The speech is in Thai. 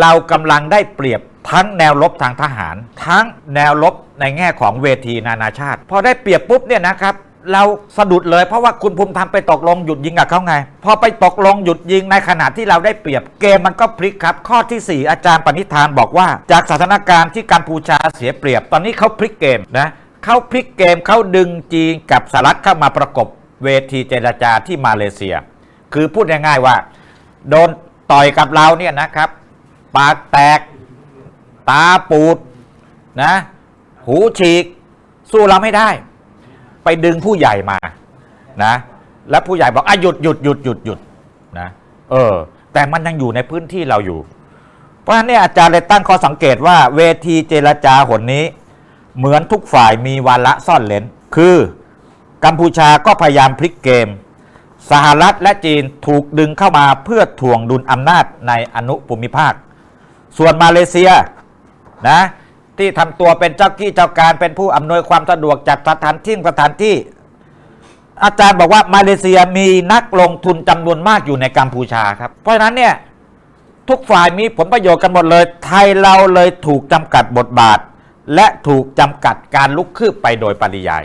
เรากำลังได้เปรียบทั้งแนวรบทางทหาร ทั้งแนวรบในแง่ของเวทีนานาชาติ พอได้เปรียบปุ๊บเนี่ยนะครับเราสะดุดเลยเพราะว่าคุณภูมิธรรมไปตกลงหยุดยิงกับเขาไง พอไปตกลงหยุดยิงในขณะที่เราได้เปรียบเกมมันก็พลิกครับ ข้อทีสี่4 อาจารย์ปณิธานบอกว่า จากสถานการณ์ที่กัมพูชาเสียเปรียบ ตอนนี้เขาพลิกเกมนะเขาพลิกเกมเขาดึงจีนกับสหรัฐเข้ามาประกบเวทีเจรจาที่มาเลเซีย คือพูดง่ายๆว่า โดนต่อยกับเราเนี่ยนะครับ ปากแตก ตาปูดนะ หูฉีก สู้เราไม่ได้ ไปดึงผู้ใหญ่มานะ แล้วผู้ใหญ่บอกอะหยุดหยุดหยุดหยุดหยุดนะเออ แต่มันยังอยู่ในพื้นที่เราอยู่ เพราะฉะนั้นเนี่ยอาจารย์เลยตั้งข้อสังเกตว่าเวทีเจรจาหนนี้ เหมือนทุกฝ่ายมีวาระซ่อนเลนคือกัมพูชาก็พยายามพลิกเกม สหรัฐและจีนถูกดึงเข้ามาเพื่อถ่วงดุลอำนาจในอนุภูมิภาค ส่วนมาเลเซียนะที่ทำตัวเป็นเจ้ากี้เจ้าการเป็นผู้อำนวยความสะดวกจัดสถานที่สถานที่ อาจารย์บอกว่ามาเลเซียมีนักลงทุนจำนวนมากอยู่ในกัมพูชาครับ เพราะฉะนั้นเนี่ยทุกฝ่ายมีผลประโยชน์กันหมดเลย ไทยเราเลยถูกจำกัดบทบาท และถูกจำกัดการลุกคืบไปโดยปริยาย